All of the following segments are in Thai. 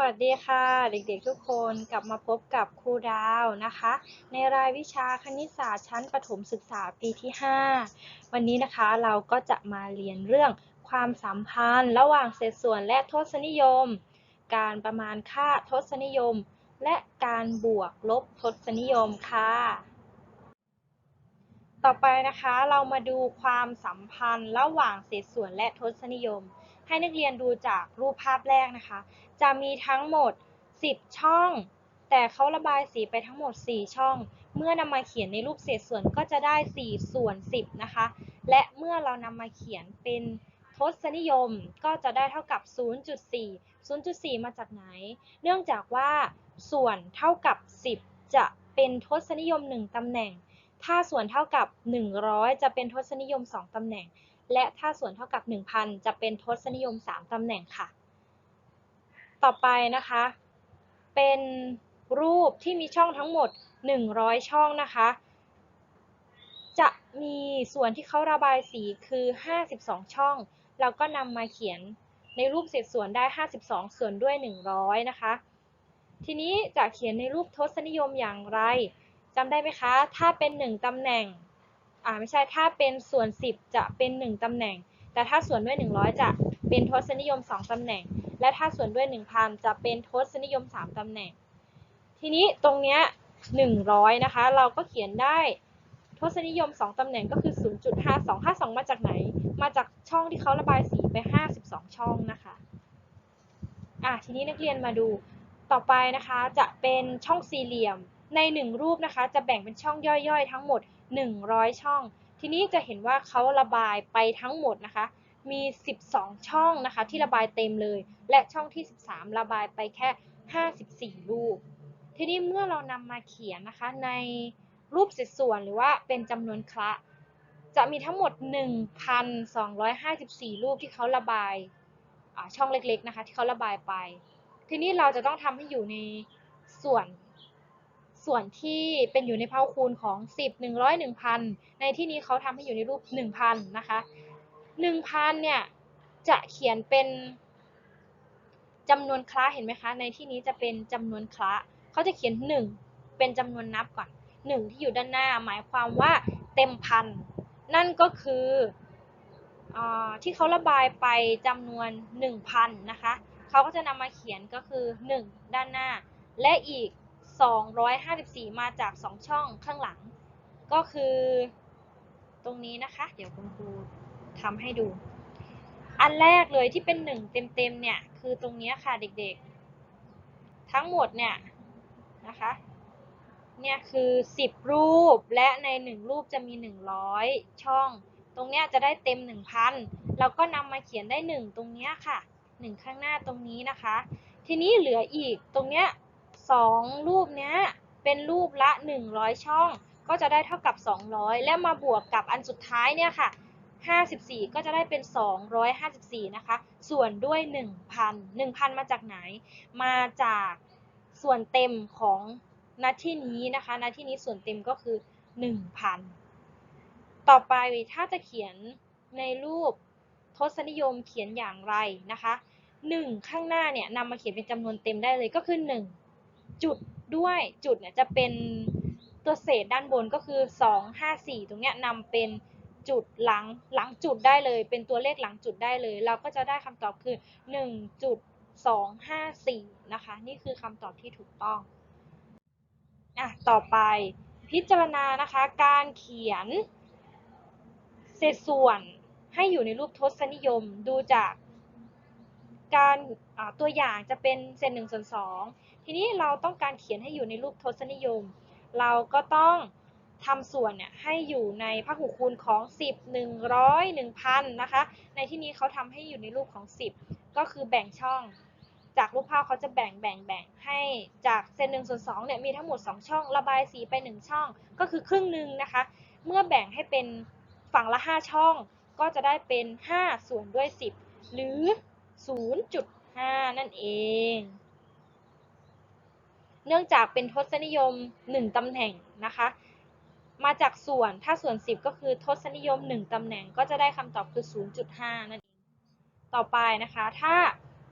วัสดีค่ะ เด็กๆทุกคนกลับมาพบกับครูดาวนะคะ ในรายวิชาคณิตศาสตร์ชั้นประถมศึกษาปีที่ 5 วันนี้นะคะเราก็จะมาเรียนเรื่องความสัมพันธ์ ระหว่างเศษส่วนและทศนิยม การประมาณค่าทศนิยม และการบวกลบทศนิยมค่ะ ต่อไปนะคะเรามาดูความสัมพันธ์ระหว่างเศษส่วนและทศนิยม ให้นักเรียนดูจากรูปภาพแรกนะคะ จะมีทั้งหมด 10 ช่อง แต่เขาระบายสีไปทั้งหมด 4 ช่อง เมื่อนำมาเขียนในรูปเศษส่วนก็จะได้ 4 ส่วน 10 นะคะ และเมื่อเรานำมาเขียนเป็นทศนิยมก็จะได้เท่ากับ 0.4 0.4 มาจากไหน เนื่องจากว่าส่วนเท่ากับ 10 จะเป็นทศนิยม 1ตำแหน่ง ถ้าส่วนเท่ากับ 100 จะเป็นทศนิยม 2 ตำแหน่ง และถ้าส่วนเท่ากับ 1,000 จะเป็นทศนิยม 3 ตำแหน่งค่ะ ต่อไปนะคะ เป็นรูปที่มีช่องทั้งหมด 100 ช่องนะคะ จะมีส่วนที่เขาระบายสีคือ 52 ช่อง เราก็นำมาเขียนในรูปเศษส่วนได้ 52 ส่วนด้วย 100 นะคะ ทีนี้จะเขียนในรูปทศนิยมอย่างไร จำได้ไหมคะ ถ้าเป็น 1 ตำแหน่ง อ่าไม่ใช่ ถ้าเป็นส่วน 10 จะเป็น 1 ตำแหน่ง แต่ถ้าส่วนด้วย 100 จะเป็นทศนิยม 2 ตำแหน่ง และถ้าส่วนด้วย 1,000 จะเป็นทศนิยม 3 ตำแหน่ง ทีนี้ตรงเนี้ย100 นะคะ เราก็เขียนได้ทศนิยม 2 ตำแหน่งก็คือ 0.52 52 มาจากไหน มาจากช่องที่เขาระบายสีไป 52 ช่องนะคะ อะทีนี้นักเรียนมาดู ต่อไปนะคะจะเป็นช่องสี่เหลี่ยม ใน1รูปนะคะ จะแบ่งเป็นช่องย่อยๆ ทั้งหมด 100 ช่อง ทีนี้จะเห็นว่าเขาระบายไปทั้งหมดนะคะ มี 12 ช่องนะคะ ที่ระบายเต็มเลย และช่องที่ 13 ระบายไปแค่ 54 รูป ทีนี้เมื่อเรานำมาเขียนนะคะในรูปเศษส่วนหรือว่าเป็นจำนวนคละ จะมีทั้งหมด 1,254 รูปที่เขาระบายช่องเล็กๆนะคะ ที่เขาระบายไป ทีนี้เราจะต้องทำให้อยู่ในส่วน ส่วนที่เป็นอยู่ในเผ่าคูณของ 10 100 1,000 ในที่นี้เขาทำให้อยู่ในรูป 1,000 นะคะ 1,000 เนี่ย จะเขียนเป็นจำนวนคละเห็นไหมคะ ในที่นี้จะเป็นจำนวนคละเขาจะเขียน 1 เป็นจำนวนนับก่อน 1 ที่อยู่ด้านหน้า หมายความว่าเต็มพัน นั่นก็คืออที่เขาระบายไปจำนวน 1,000 นะคะ เขาก็จะนำมาเขียนก็คือ 1 ด้านหน้า และอีก 254 มาจาก 2 ช่องข้างหลัง ก็คือตรงนี้นะคะ เดี๋ยวคุณครูทำให้ดู อันแรกเลยที่เป็น 1 เต็มๆเนี่ย คือตรงนี้ค่ะเด็กๆ ทั้งหมดเนี่ยนะคะ เนี่ยคือ 10 รูปและใน 1 รูปจะมี 100 ช่อง ตรงเนี้ยจะได้เต็ม 1,000 เราก็นำมาเขียนได้ 1 ตรงเนี้ยค่ะ 1 ข้างหน้าตรงนี้นะคะ ทีนี้เหลืออีกตรงเนี้ย 2 รูปเนี้ยเป็นรูปละ 100 ช่อง ก็จะได้เท่ากับ 200 และมาบวกกับอันสุดท้ายเนี่ยค่ะ 54 ก็จะได้เป็น 254 นะคะ ส่วนด้วย 1,000 1,000 มาจากไหน มาจากส่วนเต็มของนาที่นี้นะคะนาที่นี้ส่วนเต็มก็คือ 1,000 ต่อไปถ้าจะเขียนในรูปทศนิยมเขียนอย่างไรนะคะ 1 ข้างหน้าเนี่ยนำมาเขียนเป็นจำนวนเต็มได้เลยก็คือ 1 จุดด้วยจุดเนี่ยจะเป็นตัวเศษด้านบนก็คือ 2 5 4 ตรงเนี้ยนำเป็นจุดหลังหลังจุดได้เลย เป็นตัวเลขหลังจุดได้เลย เราก็จะได้คำตอบคือ 1.254 นะคะ นี่คือคำตอบที่ถูกต้องอะต่อไปพิจารณานะคะการเขียนเศษส่วนให้อยู่ในรูปทศนิยมดูจากการตัวอย่างจะเป็นเศษหนึ่งส่วนสอง ทีนี้เราต้องการเขียนให้อยู่ในรูปทศนิยม เราก็ต้องทำส่วนเนี่ยให้อยู่ในพหูคูณของ 10 100 1000นะคะ ในที่นี้เขาทำให้อยู่ในรูปของ 10 ก็คือแบ่งช่อง จากรูปภาพเขาจะแบ่งแบ่งแบ่งให้จากเซนหนึ่งส่วนสองเนี่ยมีทั้งหมด 2 ช่อง ระบายสีไป 1 ช่อง ก็คือครึ่งหนึ่งนะคะ เมื่อแบ่งให้เป็นฝั่งละ 5 ช่อง ก็จะได้เป็น 5 ส่วนด้วย 10 หรือ 0.5 นั่นเอง เนื่องจากเป็นทศนิยม 1ตำแหน่งนะคะ มาจากส่วนถ้าส่วน 10 ก็คือทศนิยม 1ตำแหน่งก็จะได้คำตอบคือ 0.5 นั่นเอง ต่อไปนะคะ ถ้า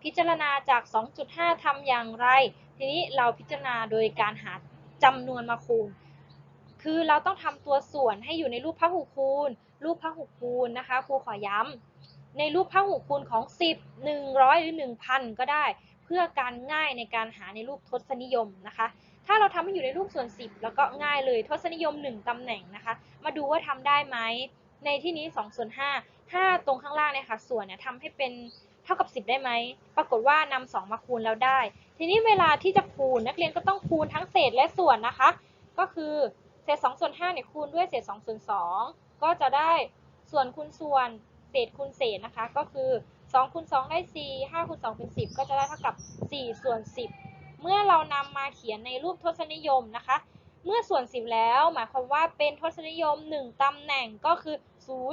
พิจารณาจาก 2.5ทำอย่างไร ทีนี้เราพิจารณาโดยการหาจำนวนมาคูณ คือเราต้องทำตัวส่วนให้อยู่ในรูปพหุคูณ รูปพหุคูณนะคะ ครูขอย้ำในรูปพหุคูณของ 10 100 หรือ 1,000 ก็ได้ เพื่อการง่ายในการหาในรูปทศนิยมนะคะ ถ้าเราทำให้อยู่ในรูปส่วน 10 แล้วก็ง่ายเลยทศนิยม 1ตำแหน่งนะคะ มาดูว่าทำได้ไหมในที่นี้2ส่วน5 5 ตรงข้างล่างเนี่ยค่ะส่วนเนี่ยทำให้เป็นเท่ากับ 10 ได้ไหม ปรากฏว่านำ2มาคูณแล้วได้ ทีนี้เวลาที่จะคูณนักเรียนก็ต้องคูณทั้งเศษและส่วนนะคะ ก็คือเศษ2ส่วน5เนี่ยคูณด้วยเศษ2ส่วน2ก็จะได้ส่วนคูณส่วนเศษคูณเศษนะคะ ก็คือ 2คูณ2ได้4 5คูณ2เป็น 10 ก็จะได้เท่ากับ 4 ส่วน 10 เมื่อเรานำมาเขียนในรูปทศนิยมนะคะ เมื่อส่วน 10 แล้วหมายความว่าเป็นทศนิยม 1ตำแหน่งก็คือ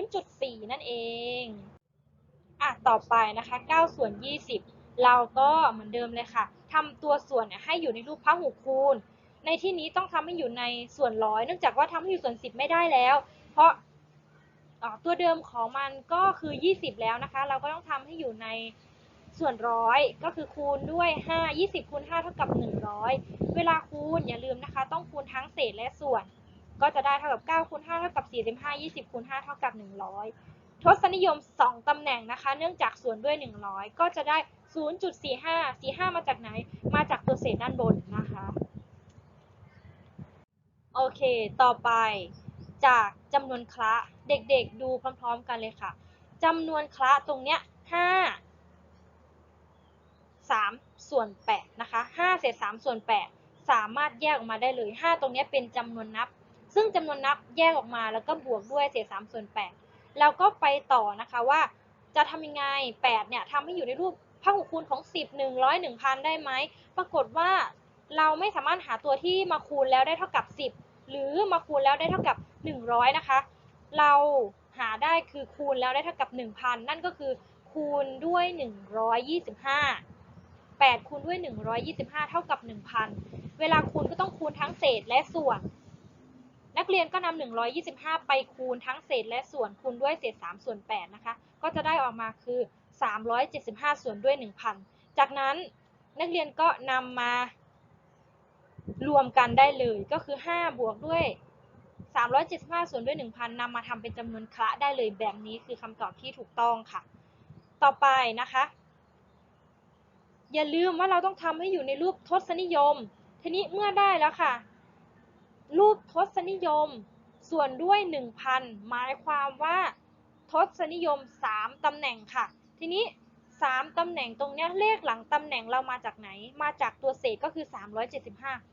0.4 นั่นเองอะต่อไปนะคะ9ส่วน 20 เราก็เหมือนเดิมเลยค่ะทำตัวส่วนให้อยู่ในรูปพหุคูณ ในที่นี้ต้องทำให้อยู่ในส่วนร้อยเนื่องจากว่าทำให้อยู่ส่วน 10 ไม่ได้แล้ว เพราะ ตัวเดิมของมันก็คือ 20 แล้วนะคะ เราก็ต้องทำให้อยู่ในส่วนร้อยก็คือคูณด้วย 5 20คูณ5เท่ากับ 100 เวลาคูณอย่าลืมนะคะ ต้องคูณทั้งเศษและส่วน ก็จะได้เท่ากับ9คูณ5เท่ากับ45 20คูณ5เท่ากับ 100 ทศนิยม 2ตำแหน่งนะคะ เนื่องจากส่วนด้วย 100 ก็จะได้ 0.45 45 มาจากไหน มาจากตัวเศษด้านบนนะคะ โอเค ต่อไป จากจำนวนคละเด็กๆดูพร้อมๆกันเลยค่ะจำนวนคละตรงเนี้ย5 3ส่วน8นะคะ5เศษ3ส่วน8สามารถแยกออกมาได้เลย5ตรงนี้เป็นจำนวนนับ ซึ่งจำนวนนับแยกออกมาแล้วก็บวกด้วยเศษ3ส่วน8แล้วก็ไปต่อนะคะว่าจะทำยังไง8เนี่ยทำให้อยู่ในรูปพหุคูณของ10 100 1000ได้ไหมปรากฏว่าเราไม่สามารถหาตัวที่มาคูณแล้วได้เท่ากับ10 หรือมาคูณแล้วได้เท่ากับ 100 นะคะ เราหาได้คือคูณแล้วได้เท่ากับ 1,000 นั่นก็คือคูณด้วย 125 8 คูณด้วย 125 เท่ากับ 1,000 เวลาคูณก็ต้องคูณทั้งเศษและส่วน นักเรียนก็นำ125 ไปคูณทั้งเศษและส่วนคูณด้วยเศษ 3 ส่วน 8 นะคะ ก็จะได้ออกมาคือ 375 ส่วนด้วย 1,000 จากนั้นนักเรียนก็นำมา รวมกันได้เลยก็คือ 5 บวกด้วย 375 ส่วนด้วย 1,000นำมาทำเป็นจำนวนคละได้เลยแบบนี้คือคำตอบที่ถูกต้องค่ะ ต่อไปนะคะ อย่าลืมว่าเราต้องทำให้อยู่ในรูปทศนิยม ทีนี้เมื่อได้แล้วค่ะ รูปทศนิยม ส่วนด้วย 1,000 หมายความว่า ทศนิยม 3ตำแหน่งค่ะ ทีนี้3ตำแหน่งตรงนี้เลขหลังตำแหน่งเรามาจากไหน มาจากตัวเศษก็คือ 375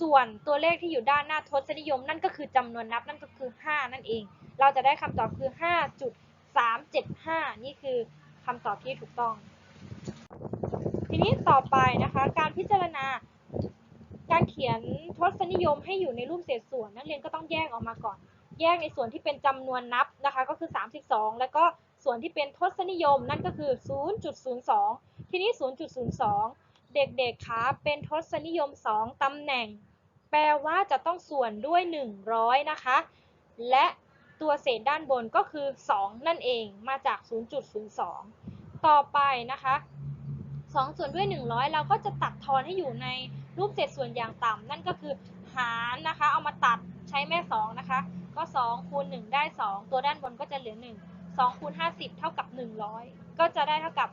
ส่วนตัวเลขที่อยู่ด้านหน้าทศนิยมนั่นก็คือจำนวนนับนั่นก็คือ 5 นั่นเอง เราจะได้คำตอบคือ 5.375 นี่คือคำตอบที่ถูกต้อง ทีนี้ต่อไปนะคะ การพิจารณาการเขียนทศนิยมให้อยู่ในรูปเศษส่วน นักเรียนก็ต้องแยกออกมาก่อน แยกในส่วนที่เป็นจำนวนนับนะคะก็คือ 32 แล้วก็ส่วนที่เป็นทศนิยมนั่นก็คือ 0.02 ทีนี้ 0.02 เด็กๆคะเป็นทศนิยม 2 ตำแหน่ง แปลว่าจะต้องส่วนด้วย 100 นะคะ และตัวเศษด้านบนก็คือ 2 นั่นเองมาจาก 0.02 ต่อไปนะคะ2ส่วนด้วย 100 เราก็จะตัดทอนให้อยู่ในรูปเศษส่วนอย่างต่ำนั่นก็คือหารนะคะ เอามาตัดใช้แม่ 2 นะคะ ก็2คูณ1ได้ 2 ตัวด้านบนก็จะเหลือ 1 2คูณ50 เท่ากับ 100 ก็จะได้เท่ากับ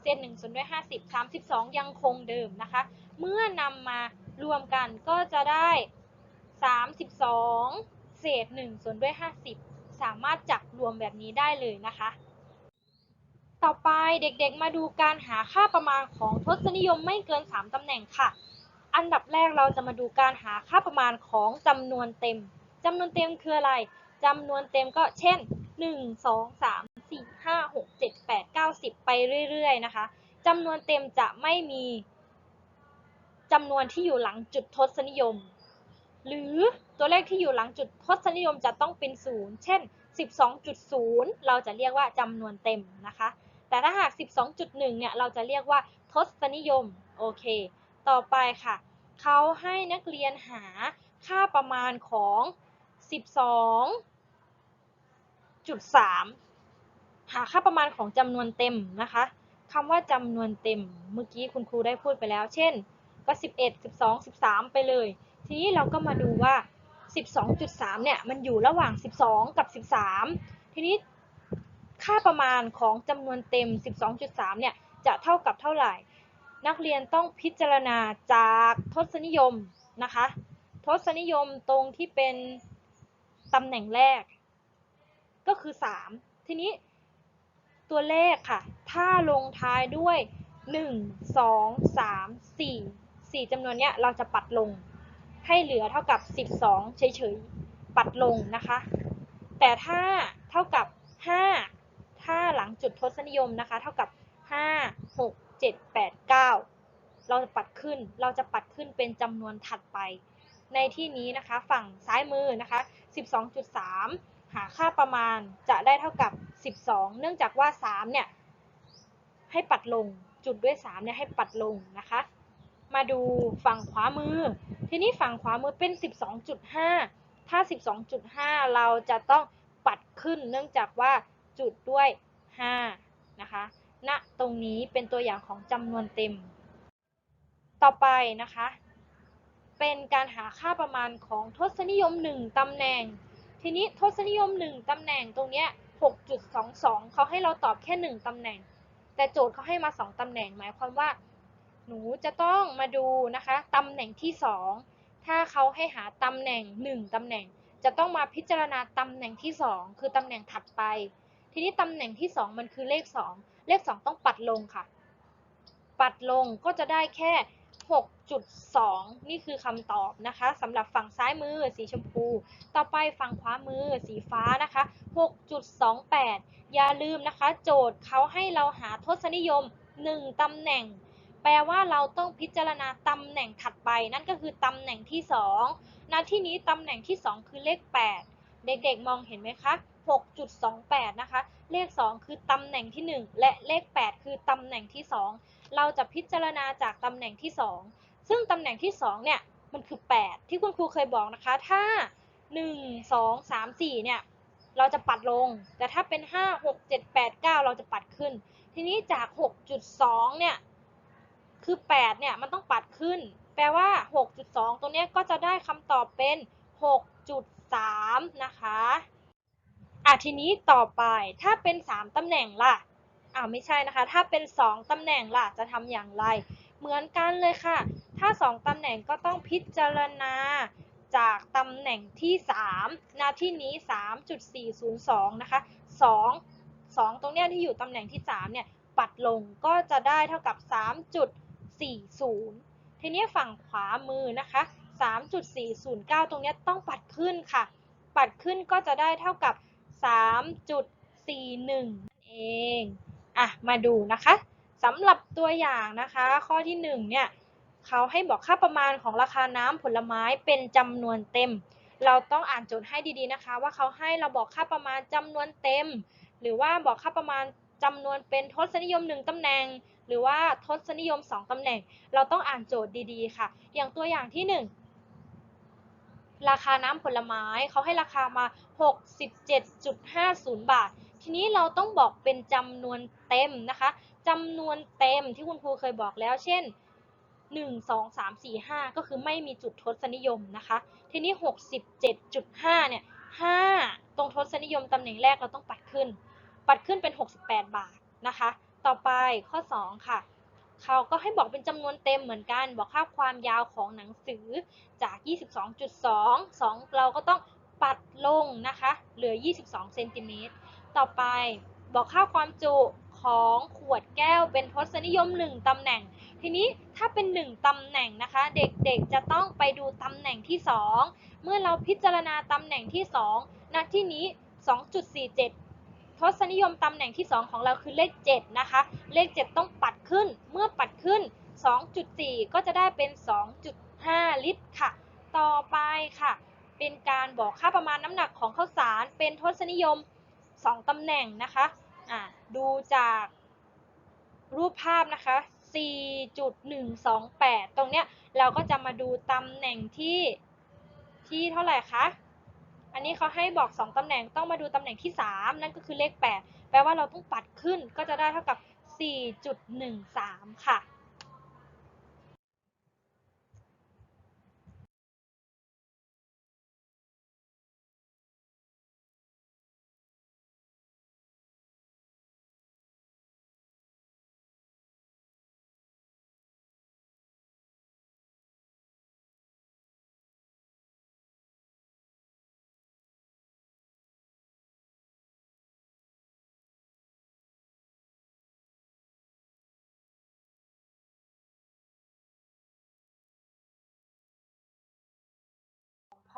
เศษ1ส่วนด้วย 50 32 ยังคงเดิมนะคะ เมื่อนำมารวมกันก็จะได้ 32 เศษ1ส่วนด้วย 50 สามารถจับรวมแบบนี้ได้เลยนะคะ ต่อไปเด็กๆมาดูการหาค่าประมาณของทศนิยมไม่เกิน 3ตำแหน่งค่ะ อันดับแรกเราจะมาดูการหาค่าประมาณของจำนวนเต็มจำนวนเต็มคืออะไรจำนวนเต็มก็เช่น 1 2 3 4 5 6 7 8 9 10ไปเรื่อยๆนะคะจำนวนเต็มจะไม่มีจำนวนที่อยู่หลังจุดทศนิยม หรือตัวเลขที่อยู่หลังจุดทศนิยมจะต้องเป็นศูนย์เช่น 12.0 เราจะเรียกว่าจำนวนเต็มนะคะ แต่ถ้าหาก 12.1 เนี่ย เราจะเรียกว่าทศนิยม โอเค ต่อไปค่ะ เขาให้นักเรียนหาค่าประมาณของ 12.3 หาค่าประมาณของจำนวนเต็มนะคะคำว่าจำนวนเต็ม เมื่อกี้คุณครูได้พูดไปแล้ว เช่น ก็ 11 12 13 ไปเลย ทีนี้เราก็มาดูว่า 12.3 เนี่ย มันอยู่ระหว่าง 12 กับ 13 ทีนี้ค่าประมาณของจำนวนเต็ม 12.3 เนี่ย จะเท่ากับเท่าไหร่ นักเรียนต้องพิจารณาจากทศนิยมนะคะ ทศนิยมตรงที่เป็นตำแหน่งแรก ก็คือ 3 ทีนี้ ตัวเลขค่ะ ถ้าลงท้ายด้วย 1 2 3 4 4จำนวนเนี้ยเราจะปัดลง ให้เหลือเท่ากับ 12 เฉยๆ ปัดลงนะคะ แต่ถ้าเท่ากับ 5 ถ้าหลังจุดทศนิยมนะคะ เท่ากับ 5 6 7 8 9 เราจะปัดขึ้น เราจะปัดขึ้นเป็นจำนวนถัดไป ในที่นี้นะคะ ฝั่งซ้ายมือนะคะ 12.3 หาค่าประมาณจะได้เท่ากับ 12 เนื่องจากว่า3เนี่ยให้ปัดลงจุดด้วย3เนี่ยให้ปัดลงนะคะ มาดูฝั่งขวามือ ทีนี้ฝั่งขวามือเป็น 12.5 ถ้า 12.5 เราจะต้องปัดขึ้นเนื่องจากว่าจุดด้วย5นะคะณตรงนี้เป็นตัวอย่างของจำนวนเต็ม ต่อไปนะคะ เป็นการหาค่าประมาณของทศนิยม 1ตำแหน่ง ทีนี้ทศนิยม 1ตำแหน่งตรงเนี้ย 6.22 เขาให้เราตอบแค่ 1 ตำแหน่ง แต่โจทย์เขาให้มา 2 ตำแหน่ง หมายความว่า หนูจะต้องมาดูนะคะตำแหน่งที่ 2 ถ้าเขาให้หาตำแหน่ง 1 ตำแหน่ง จะต้องมาพิจารณาตำแหน่งที่ 2 คือตำแหน่งถัดไป ทีนี้ตำแหน่งที่ 2 มันคือเลข 2 เลข 2 ต้องปัดลงค่ะ ปัดลงก็จะได้แค่ 6.2 นี่คือคำตอบนะคะสำหรับฝั่งซ้ายมือสีชมพู ต่อไปฝั่งขวามือสีฟ้านะคะ 6.28 อย่าลืมนะคะ โจทย์เขาให้เราหาทศนิยม 1ตำแหน่ง แปลว่าเราต้องพิจารณาตำแหน่งถัดไป นั่นก็คือตำแหน่งที่2ณที่นี้ตำแหน่งที่ 2 คือเลข 8 เด็กๆ มองเห็นไหมคะ 6.28 นะคะ เลข 2 คือตำแหน่งที่ 1 และเลข 8 คือตำแหน่งที่ 2 เราจะพิจารณาจากตำแหน่งที่ 2 ซึ่งตำแหน่งที่ 2 เนี่ย มันคือ 8 ที่คุณครูเคยบอกนะคะ ถ้า 1 2 3 4 เนี่ย เราจะปัดลง แต่ถ้าเป็น 5 6 7 8 9 เราจะปัดขึ้น ทีนี้จาก 6.2 เนี่ย คือ 8 เนี่ย มันต้องปัดขึ้น แปลว่า 6.2ตรงเนี้ยก็จะได้คำตอบเป็น 6.3 นะคะ อะทีนี้ต่อไปถ้าเป็น 3 ตำแหน่งล่ะอ่าไม่ใช่นะคะ ถ้าเป็น 2 ตำแหน่งล่ะจะทำอย่างไร เหมือนกันเลยค่ะ ถ้า 2 ตำแหน่งก็ต้องพิจารณาจากตำแหน่งที่ 3 นาที่นี้ 3.402 นะคะ 2 2 ตรงเนี้ยที่อยู่ตำแหน่งที่ 3 เนี่ย ปัดลงก็จะได้เท่ากับ 3.40 ทีนี้ฝั่งขวามือนะคะ 3.409 ตรงเนี้ยต้องปัดขึ้นค่ะ ปัดขึ้นก็จะได้เท่ากับ 3.41นั่นเองอะมาดูนะคะสำหรับตัวอย่างนะคะ ข้อที่1เนี่ยเขาให้บอกค่าประมาณของราคาน้ำผลไม้เป็นจำนวนเต็ม เราต้องอ่านโจทย์ให้ดีๆนะคะ ว่าเขาให้เราบอกค่าประมาณจำนวนเต็ม หรือว่าบอกค่าประมาณจำนวนเป็นทศนิยม 1ตำแหน่ง หรือว่าทศนิยม 2ตำแหน่ง เราต้องอ่านโจทย์ดีๆค่ะ อย่างตัวอย่างที่ 1 ราคาน้ำผลไม้เขาให้ราคามา 67.50 บาท ทีนี้เราต้องบอกเป็นจำนวนเต็มนะคะจำนวนเต็มที่คุณครูเคยบอกแล้ว เช่น 1 2 3 4 5 ก็คือไม่มีจุดทศนิยมนะคะ ทีนี้ 67.5 เนี่ย 5 ตรงทศนิยมตำแหน่งแรกเราต้องปัดขึ้น ปัดขึ้นเป็น 68 บาทนะคะ ต่อไปข้อ 2 ค่ะเขาก็ให้บอกเป็นจำนวนเต็มเหมือนกัน บอกค่าความยาวของหนังสือจาก 22.2 2 เราก็ต้อง ปัดลงนะคะ เหลือ 22 เซนติเมตร ต่อไปบอกค่าความจุของขวดแก้วเป็นทศนิยม 1 ตำแหน่ง ทีนี้ถ้าเป็น 1 ตำแหน่งนะคะ เด็กๆจะต้องไปดูตำแหน่งที่ 2 เมื่อเราพิจารณาตำแหน่งที่2ณที่นี้ 2.47 ทศนิยมตำแหน่งที่ 2 ของเราคือเลข 7 นะคะ เลข 7 ต้องปัดขึ้น เมื่อปัดขึ้น 2.4 ก็จะได้เป็น 2.5 ลิตรค่ะ ต่อไปค่ะ เป็นการบอกค่าประมาณน้ำหนักของข้าวสาร เป็นทศนิยม 2ตำแหน่งนะคะะดูจากรูปภาพนะคะ 4.128 ตรงเนี้ยเราก็จะมาดูตำแหน่งที่ที่เท่าไหร่คะ อันนี้เขาให้บอก 2ตำแหน่งต้องมาดูตำแหน่งที่ 3 นั่นก็คือเลข 8 แปลว่าเราต้องปัดขึ้นก็จะได้เท่ากับ 4.13 ค่ะ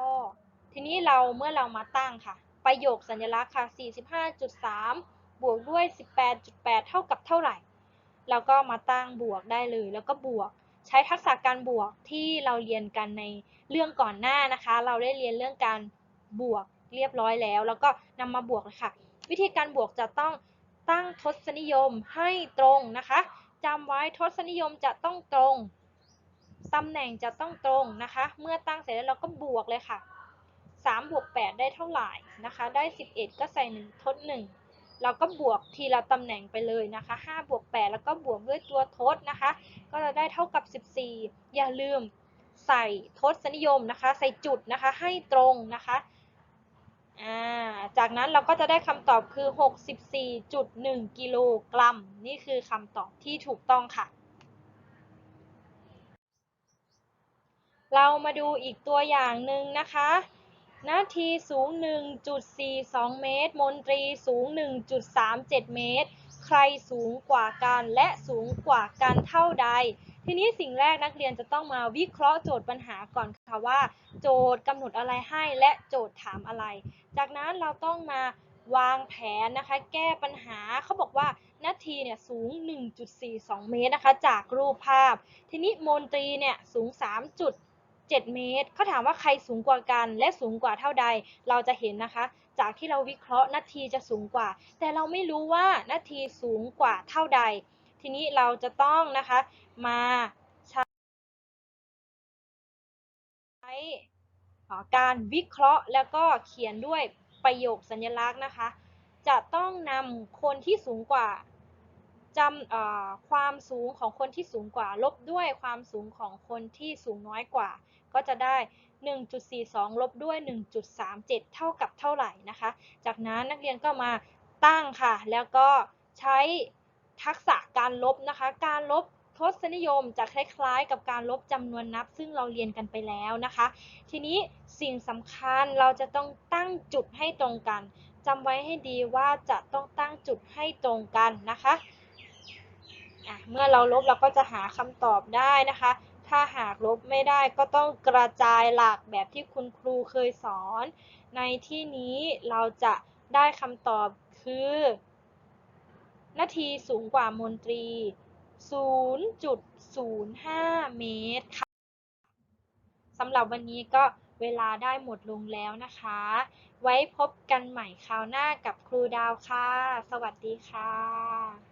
พ่อทีนี้เราเมื่อเรามาตั้งค่ะ ประโยคสัญลักษณ์ค่ะ 45.3 บวกด้วย 18.8 เท่ากับเท่าไหร่ เราก็มาตั้งบวกได้เลย แล้วก็บวก ใช้ทักษะการบวกที่เราเรียนกันในเรื่องก่อนหน้านะคะ เราได้เรียนเรื่องการบวกเรียบร้อยแล้ว แล้วก็นำมาบวกเลยค่ะ วิธีการบวกจะต้องตั้งทศนิยมให้ตรงนะคะจำไว้ทศนิยมจะต้องตรง ตำแหน่งจะต้องตรงนะคะ เมื่อตั้งเสร็จแล้วเราก็บวกเลยค่ะ3บวก8ได้เท่าไหร่นะคะ ได้ 11 ก็ใส่ 1 ทด 1 เราก็บวกทีละตำแหน่งไปเลยนะคะ5บวก8แล้วก็บวกด้วยตัวทดนะคะ ก็จะได้เท่ากับ 14 อย่าลืมใส่ทศนิยมนะคะ ใส่จุดนะคะให้ตรงนะคะอ่าจากนั้นเราก็จะได้คำตอบคือ 64.1 กิโลกรัม นี่คือคำตอบที่ถูกต้องค่ะ เรามาดูอีกตัวอย่างหนึ่งนะคะนาทีสูง 1.42 เมตร มนตรีสูง 1.37 เมตร ใครสูงกว่ากันและสูงกว่ากันเท่าใด ทีนี้สิ่งแรกนักเรียนจะต้องมาวิเคราะห์โจทย์ปัญหาก่อนค่ะว่า โจทย์กำหนดอะไรให้และโจทย์ถามอะไร จากนั้นเราต้องมาวางแผนนะคะ แก้ปัญหาเขาบอกว่านาทีเนี่ยสูง 1.42 เมตรนะคะ จากรูปภาพ ทีนี้มนตรีเนี่ยสูง 3. 7 เมตรเขาถามว่าใครสูงกว่ากัน และสูงกว่าเท่าใด เราจะเห็นนะคะ จากที่เราวิเคราะห์นาทีจะสูงกว่า แต่เราไม่รู้ว่านาทีสูงกว่าเท่าใด ทีนี้เราจะต้องนะคะมาใช้การวิเคราะห์แล้วก็เขียนด้วยประโยคสัญลักษณ์นะคะ จะต้องนำคนที่สูงกว่า จำความสูงของคนที่สูงกว่า ลบด้วยความสูงของคนที่สูงน้อยกว่า ก็จะได้ 1.42 ลบด้วย 1.37 เท่ากับเท่าไหร่นะคะ จากนั้นนักเรียนก็มาตั้งค่ะ แล้วก็ใช้ทักษะการลบนะคะ การลบทศนิยมจะคล้ายๆ กับการลบจำนวนนับ ซึ่งเราเรียนกันไปแล้วนะคะ ทีนี้สิ่งสำคัญเราจะต้องตั้งจุดให้ตรงกันจำไว้ให้ดีว่าจะต้องตั้งจุดให้ตรงกันนะคะะเมื่อเราลบเราก็จะหาคำตอบได้นะคะ ถ้าหากลบไม่ได้ก็ต้องกระจายหลักแบบที่คุณครูเคยสอน ในที่นี้เราจะได้คำตอบคือนาทีสูงกว่ามนตรี 0.05 เมตรค่ะสำหรับวันนี้ก็เวลาได้หมดลงแล้วนะคะ ไว้พบกันใหม่คราวหน้ากับครูดาวค่ะ สวัสดีค่ะ